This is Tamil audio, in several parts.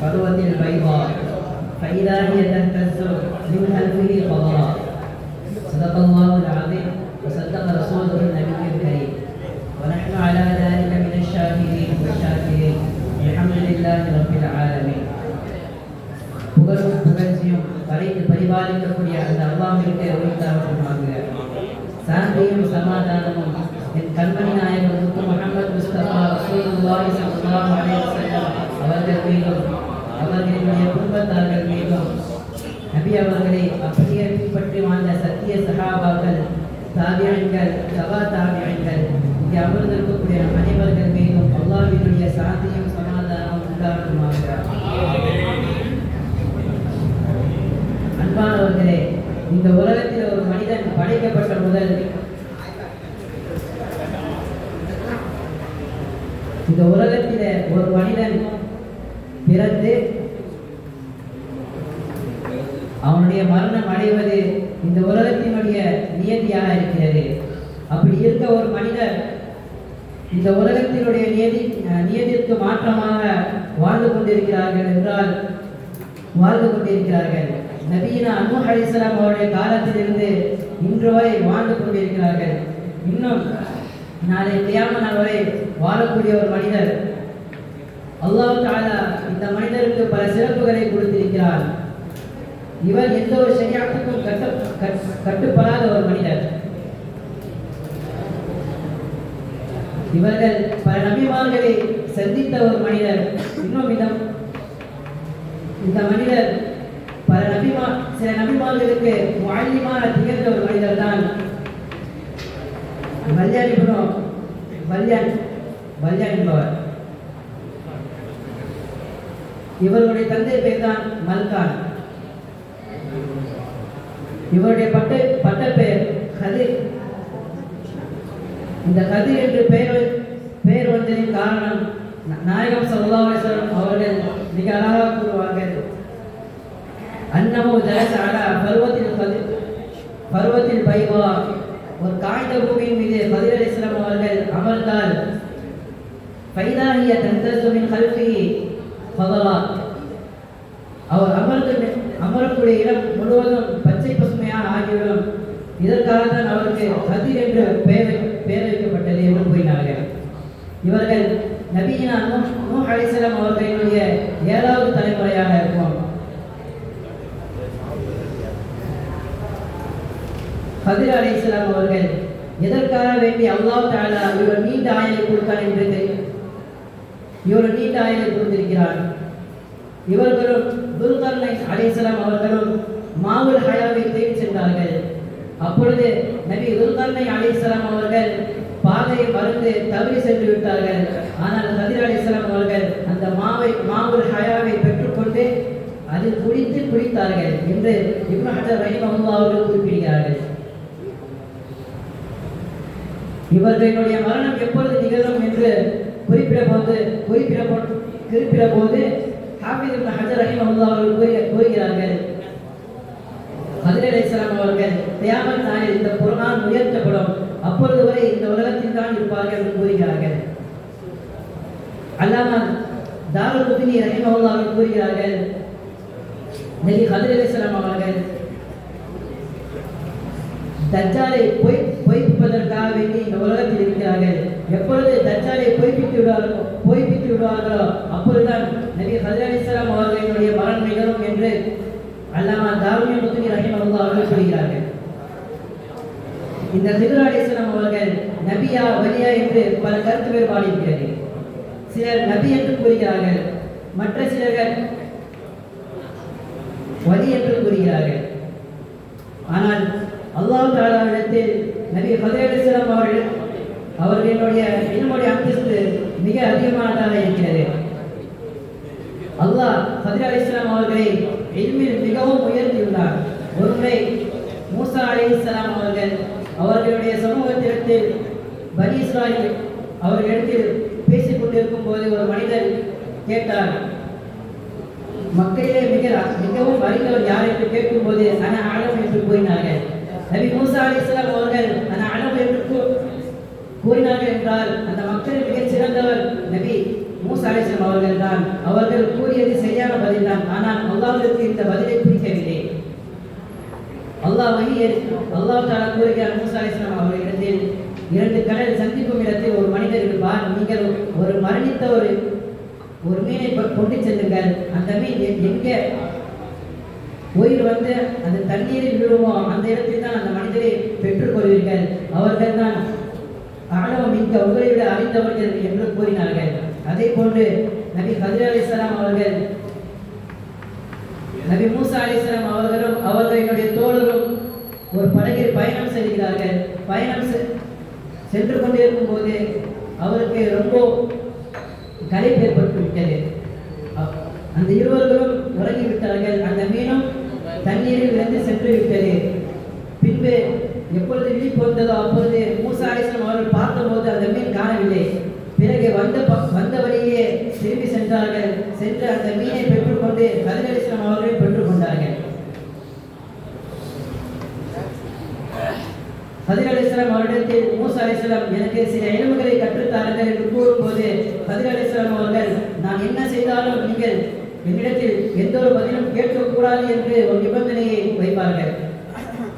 فروة البيضاء فإذا هي تهتز من خلفه خضراء صدق الله العظيم وصدق رسوله النبي الكريم ونحن على ذلك من الشاكرين والشاكرين الحمد لله رب العالمين புகழும் புகழ்ச்சியும் படைத்து பரிபாலிக்கக்கூடிய அந்த அல்லாஹிற்கு உரித்தாவமாக சாந்தியும் சமாதானமும் என் கண்மணி நாயகர் முத்து முகமது முஸ்தபா ரசூலுல்லாஹி ஸல்லல்லாஹு அலைஹி வஸல்லம் அவர்கள் மீதும் அவர்களுடைய குடும்பத்தார்கள் மீதும் நபி அவர்களை அப்படியே பின்பற்றி வாழ்ந்த சத்திய சகாபாக்கள் தாவியங்கள் சபா தாவியங்கள் இங்கே அமர்ந்திருக்கக்கூடிய நம் அனைவர்கள் மீதும் அல்லாவினுடைய சாந்தியும் சமாதானம் உண்டாகுமாக அன்பானவர்களே இந்த உலகத்தில் ஒரு மனிதன் படைக்கப்பட்ட முதல் இந்த உலகத்தில் ஒரு மனிதன் அவனுடைய மரணம் அடைவது இந்த உலகத்தினுடைய நியதியாக இருக்கிறது. அப்படி இருக்க ஒரு மனிதர் இந்த உலகத்தினுடைய நியதி நியதிக்கு மாற்றமாக வாழ்ந்து கொண்டிருக்கிறார்கள் என்றால் வாழ்ந்து கொண்டிருக்கிறார்கள். நவீன அன்பு அலிஸ்லாம் அவருடைய காலத்திலிருந்து இன்று வரை வாழ்ந்து கொண்டிருக்கிறார்கள். இன்னும் நாளை கியாம நாள் வரை வாழக்கூடிய ஒரு மனிதர். அல்லாஹ் இந்த மனிதருக்கு பல சிறப்புகளை கொடுத்திருக்கிறார் இவர் எந்த ஒரு சரியாத்துக்கும் கட்டு கட்டுப்படாத ஒரு மனிதர். இவர்கள் பல நபிமார்களை சந்தித்த ஒரு மனிதர். இன்னும் விதம் இந்த மனிதர் பல நபிமா சில நபிமார்களுக்கு வாழ்லிமான திகழ்ந்த ஒரு மனிதர் தான் வல்யான் இப்னு வல்யான் வல்யான் என்பவர். இவருடைய தந்தை பேர் தான் மல்கான். இவருடைய பட்ட பட்ட பெயர் கதிர் இந்த கதிர் என்று பெயர் பெயர் வந்ததின் காரணம் நாயகம் ஸல்லல்லாஹு அவர்கள் மிக அழகாக கூறுவார்கள் அன்னமோ ஜெயசாடா பருவத்தில் கதிர் பருவத்தில் பைவா ஒரு காய்ந்த பூமியின் மீது கதிர் அலைஹிஸ்ஸலாம் அவர்கள் அமர்ந்தால் பைதாகிய தந்தசுமின் கல்வி ஃபதலா. அவர் அமர்ந்து அமரக்கூடிய இடம் முழுவதும் பச்சை பசுமையாக ஆகியோரும் இதற்காக தான் அவருக்கு கதிர் என்று பெயர் வை- பெயர் வைக்கப்பட்டது என்று கூறினார்கள். இவர்கள் நபியினா நூ அலிசலாம் அவர்களினுடைய ஏழாவது தலைமுறையாக இருக்கும் கதிர் அலிசலாம் அவர்கள் எதற்காக வேண்டி அல்லாஹ் தாலா இவர் நீண்ட ஆயுளை கொடுத்தார் என்று இவர் நீண்ட ஆயுளை கொடுத்திருக்கிறார். இவர்களும் துல்கர்னை அலிசலாம் அவர்களும் மாவுல் ஹயாவை தேடி சென்றார்கள். அப்பொழுது நபி துல்கர்னை அலிஸ்லாம் அவர்கள் பாதையை மறந்து தவறி சென்று விட்டார்கள். ஆனால் ஹதிர் அலிஸ்லாம் அவர்கள் அந்த மாவை மாவுல் ஹயாவை பெற்றுக்கொண்டு அதில் குடித்து குடித்தார்கள் என்று இப்னு ஹஜர் ரஹிமஹுல்லா அவர்கள் குறிப்பிடுகிறார்கள். இவர்களுடைய மரணம் எப்பொழுது நிகழும் என்று குறிப்பிட போது குறிப்பிட குறிப்பிட போது ஹாபித் ஹஜர் ரஹிம் அம்மா அவர்கள் கூறி கூறுகிறார்கள். பதினேழு அலைஹிஸ்ஸலாம் அவர்கள் தியாமத் நாளில் இந்த குர்ஆன் உயர்த்தப்படும். அப்பொழுது வரை இந்த உலகத்தில் தான் இருப்பார்கள் என்று கூறுகிறார்கள். அல்லாமா தாருல் குத்னி அவர்கள் கூறுகிறார்கள் நெல்லி கதிர் அலைஹிஸ்ஸலாம் அவர்கள் தஜ்ஜாலை பொய் பொய்ப்பிப்பதற்காக வேண்டி இந்த உலகத்தில் இருக்கிறார்கள். எப்பொழுது தஜ்ஜாலை பொய்ப்பித்து விடுவார்களோ பொய்ப்பித்து விடுவார்களோ அப்பொழுதுதான் நபி ஹஜர் அலிஸ்லாம் அவர்களினுடைய மரணம் நிகழும் என்று அல்லாமா தாருமிய முத்துனி ரஹிமஹுல்லா அவர்கள் சொல்கிறார்கள். இந்த ஹிதர் அவர்கள் நபியா வலியா என்று பல கருத்து வேறுபாடு இருக்கிறது. சிலர் நபி என்று கூறுகிறார்கள் மற்ற சிலர்கள் வலி என்று கூறுகிறார்கள். ஆனால் அல்லாஹ் தாலாவிடத்தில் நபி பதினேழு அவர்கள் அவர்களுடைய என்னுடைய அந்தஸ்து மிக அதிகமானதாக இருக்கிறது. அல்லாஹ் ஃபதில் அலி இஸ்லாம் அவர்களை இல்மில் மிகவும் உயர்ந்துள்ளார் ஒருமுறை மூசா அலி இஸ்லாம் அவர்கள் அவர்களுடைய சமூகத்திடத்தில் பனி இஸ்ராயில் அவர்களிடத்தில் பேசிக் கொண்டிருக்கும் போது ஒரு மனிதர் கேட்டார் மக்களிலே மிக மிகவும் அறிந்தவர் யார் என்று கேட்கும்போது அன அழம் என்று கூறினார்கள். நபி மூசா அலி இஸ்லாம் அவர்கள் அன அழம் என்று கூறினார்கள் என்றால் அந்த மக்களில் மிகச் சிறந்தவர் நபி மூசா அலிஸ்லாம் அவர்கள் தான். அவர் சரியான ஆனால் அல்லாவிற்கு இந்த பதிலை பிடிக்கவில்லை அல்லாஹ் வகி அல்லாஹ் தாலா கூறுகிறார் மூசா அலிஸ்லாம் அவர்களிடத்தில் இரண்டு கடல் சந்திக்கும் இடத்தில் ஒரு மனிதர் இருப்பார். நீங்கள் ஒரு மரணித்த ஒரு ஒரு மீனை கொண்டு செல்லுங்கள். அந்த மீன் எங்கே உயிர் வந்து அந்த தண்ணீரில் விழுமோ அந்த இடத்தில் தான் அந்த மனிதரை பெற்றுக்கொள்வீர்கள் அவர்கள் தான் ஆணவம் மிக்க உங்களை விட அறிந்தவர்கள் என்று கூறினார்கள். அதே போன்று நபி ஹஜர் அலிஸ்லாம் அவர்கள் நபி மூசா அலிஸ்லாம் அவர்களும் அவர்களுடைய தோழரும் ஒரு படகில் பயணம் செல்கிறார்கள் பயணம் செ- சென்று கொண்டிருக்கும் போது அவருக்கு ரொம்ப களைப்பு ஏற்பட்டு விட்டது. அந்த இருவர்களும் உறங்கி விட்டார்கள். அந்த மீனும் தண்ணீரில் இருந்து சென்று விட்டது. பின்பு எப்பொழுது விழிப்பு வந்ததோ அப்பொழுது மூசா அலிஸ்லாம் அவர்கள் பார்த்தபோது அந்த மீன் காணவில்லை. பிறகு வந்த வந்த வழியே திரும்பி சென்றார்கள். சென்று அந்த மீன் கதிர் அலிஸ்லாம் அவர்கள் பெற்றுக்கொண்டார்கள் கதிர் அலிஸ்லாம் அவரிடத்தில் மூசா அலிஸ்லாம் எனக்கு சில எலும்புகளை கற்றுத்தாருங்கள் என்று கூறும்போது கதிர் அலிஸ்லாம் அவர்கள் நான் என்ன செய்தாலும் நீங்கள் என்னிடத்தில் எந்த ஒரு பதிலும் கேட்கக்கூடாது என்று ஒரு நிபந்தனையை வைப்பார்கள்.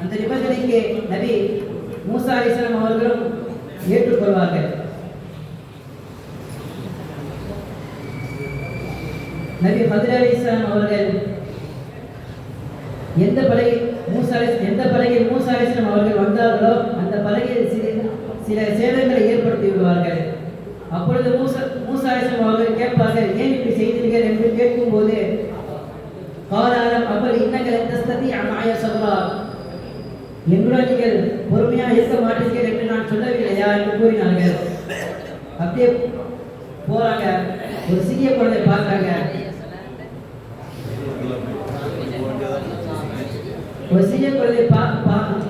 அந்த நிபந்தனைக்கு நபி மூசா அலிஸ்லாம் அவர்களும் ஏற்றுக்கொள்வார்கள். நபி ஹதர் அலி இஸ்லாம் அவர்கள் எந்த படகை மூசா எந்த பலகையில் மூசா இஸ்லாம் அவர்கள் வந்தார்களோ அந்த பலகையில் சில சில சேதங்களை ஏற்படுத்தி விடுவார்கள். அப்பொழுது மூசா மூசா அலி இஸ்லாம் அவர்கள் கேட்பார்கள் ஏன் இப்படி செய்தீர்கள்? என்று கேட்கும்போது காலாலம் அப்பல் இன்னங்கள் தஸ்ததி அமாய சொல்லா. என்னுடன் நீங்கள் பொறுமையாக இருக்க மாட்டீர்கள் என்று நான் சொல்லவில்லையா என்று கூறினார்கள். அப்படியே போறாங்க. ஒரு சிறிய குழந்தை பார்க்குறாங்க சிறிய குழந்தை பார்க்க பார்க்க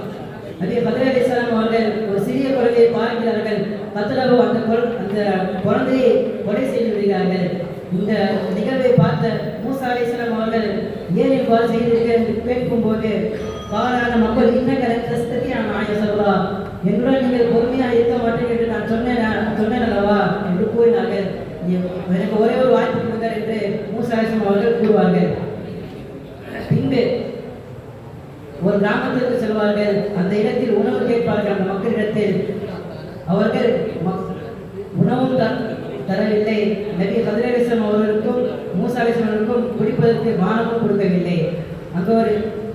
அலிஸ்லாம் அவர்கள் ஒரு சிறிய குழந்தையை பார்க்கிறார்கள். கத்தலவு அந்த அந்த குழந்தையை கொலை செய்து விடுகிறார்கள். இந்த நிகழ்வை பார்த்த மூசா அலிஸ்லாம் அவர்கள் ஏன் இவ்வாறு செய்தீர்கள்? என்று கேட்கும்போது பாலான மக்கள் இன்ன கரஸ்ததி நான் ஆய சொல்லலாம் என்னுடன் நீங்கள் பொறுமையாக இருக்க மாட்டேன் என்று நான் சொல்ல நான் சொன்னேன் அல்லவா என்று கூறினார்கள் எ- எனக்கு ஒரே ஒரு வாய்ப்பு கொடுங்கள் என்று மூசா அலிஸ்லாம் அவர்கள் கூறுவார்கள் பின்பு ஒரு கிராமத்திற்கு செல்வார்கள் அந்த இடத்தில் உணவு கேட்பார்கள் அந்த மக்களிடத்தில் அவர்கள் மக்- உணவும் த- தரவில்லை நபி கதிரேசம் அவர்களுக்கும் மூசாலேசனுக்கும் மானமும் கொடுக்கவில்லை அங்கே ஒரு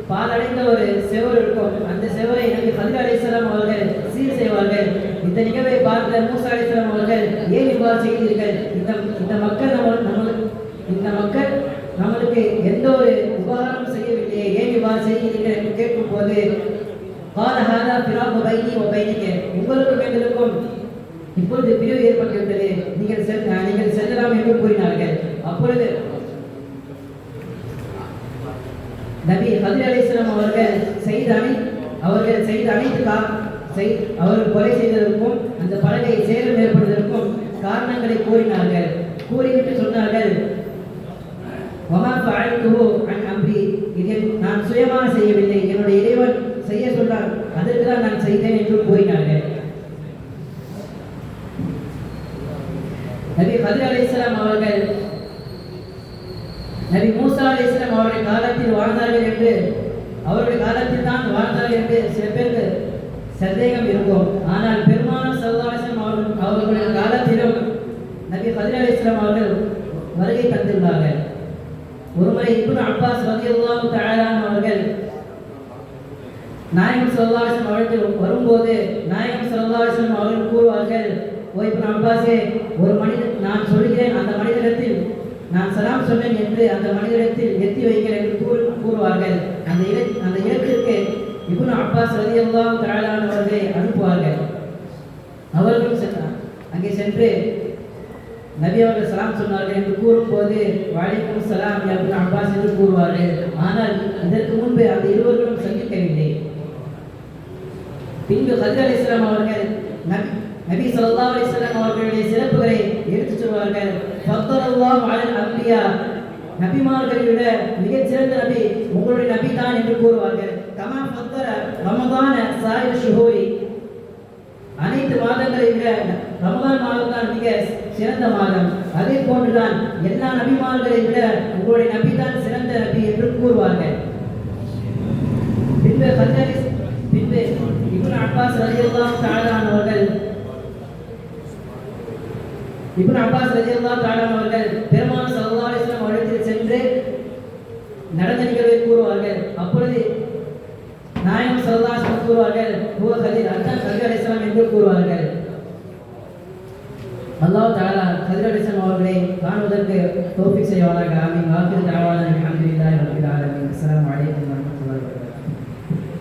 பாலடைந்த ஒரு செவர் இருக்கும். அந்த செவரை எனக்கு கதிர் அலிஸ்லாம் அவர்கள் சீர் செய்வார்கள். இந்த நிகழ்வை பார்த்த மூசா அலிஸ்லாம் அவர்கள் ஏன் இவ்வாறு செய்தீர்கள்? இந்த இந்த மக்கள் நம்ம நம்மளுக்கு இந்த மக்கள் நம்மளுக்கு எந்த ஒரு உபகாரமும் செய்யவில்லையே. ஏன் இவ்வாறு செய்கிறீர்கள் என்று கேட்கும்போது போது பாலஹாதா பிராபு பைனி ஓ உங்களுக்கும் எங்களுக்கும் இப்பொழுது பிரிவு ஏற்பட்டுவிட்டது. நீங்கள் செல் நீங்கள் செல்லலாம் என்று கூறினார்கள். அப்பொழுது நபி ஹதி அலிஸ்லாம் அவர்கள் செய்த அனை அவர்கள் செய்த அனைத்து கா செய் அவர்கள் கொலை செய்ததற்கும் அந்த பலகை சேதம் ஏற்படுவதற்கும் காரணங்களை கூறினார்கள். கூறிவிட்டு சொன்னார்கள் வமா ஃபஅல்துஹு இதை நான் சுயமாக செய்யவில்லை. என்னுடைய இறைவன் செய்ய சொன்னார் அதற்கு தான் நான் செய்தேன் என்று கூறினார்கள். நபி ஹதி அலிஸ்லாம் அவர்கள் நபி மூசா அலைஹிஸ்ஸலாம் அவருடைய காலத்தில் வாழ்ந்தார்கள் என்று அவருடைய காலத்தில் தான் வாழ்ந்தார்கள் என்று சில பேருக்கு சந்தேகம் இருக்கும். ஆனால் பெருமானார் ஸல்லல்லாஹு அவர்கள் அவர்களுடைய காலத்திலும் நபி கதிர் அலைஹிஸ்ஸலாம் அவர்கள் வருகை தந்துள்ளார்கள் ஒருமுறை இப்னு அப்பாஸ் ரலியல்லாஹு தஆலா அவர்கள் நாயகம் ஸல்லல்லாஹு அவர்கள் வரும்போது நாயகம் ஸல்லல்லாஹு அவர்கள் கூறுவார்கள் ஓ இப்னு அப்பாஸே ஒரு மனிதன் நான் சொல்கிறேன் அந்த மனிதனத்தில் நான் சலாம் சொன்னேன் என்று அந்த மனிதரிடத்தில் எத்தி வைங்கள் என்று கூறு கூறுவார்கள். அந்த இயக் அந்த இப்னு அப்பாஸ் ரலியல்லாஹு தஆலா தாழானவர்களை அனுப்புவார்கள். அவர்களும் சென்றார். அங்கே சென்று நபி அவர்கள் சலாம் சொன்னார்கள் என்று கூறும்போது வாழைக்கும் சலாம் அப்படின்னு அப்பாஸ் என்று கூறுவார்கள். ஆனால் இதற்கு முன்பு அந்த இருவர்களும் சந்திக்கவில்லை. பின்பு ஹஜர் அலி இஸ்லாம் அவர்கள் நபி நபி சொல்லா அலைஹி வஸல்லம் அவர்களுடைய சிறப்புகளை எடுத்துச் சொல்வார்கள் ஃபத்தரல்லாஹு அலல் அன்பியா. நபிமார்களை விட மிகச்சிறந்த நபி உங்களுடைய நபி தான் என்று கூறுவார்கள். தமா பக்தர ரமதான சாயிர் ஷுஹோரி. அனைத்து மாதங்களை விட ரமதான் மாதம் தான் மிக சிறந்த மாதம். அதே போன்றுதான் எல்லா நபிமார்களை விட உங்களுடைய நபி தான் சிறந்த நபி என்று கூறுவார்கள். பின்பு பின்பு இவன் அப்பாஸ் ரலியல்லாஹு தஆலா அவர்கள் இப்னு அப்பாஸ் ரலியல்லாஹு தஆலா அவர்கள் பெருமான் ஸல்லல்லாஹு அலைஹி வஸல்லம் அவரிடத்தில் சென்று நடந்த நிகழ்வை கூறுவார்கள். அப்பொழுது நாயம் ஸல்லல்லாஹு அலைஹி வஸல்லம் கூறுவார்கள் ஹுவ கதீர் அதான் கதீர் அலைஹிஸ்ஸலாம் என்று கூறுவார்கள். அல்லாஹ் தஆலா கதீர் அலைஹிஸ்ஸலாம் அவர்களை காணுவதற்கு தௌஃபீக் செய்வானாக ஆமீன். வாக்கில்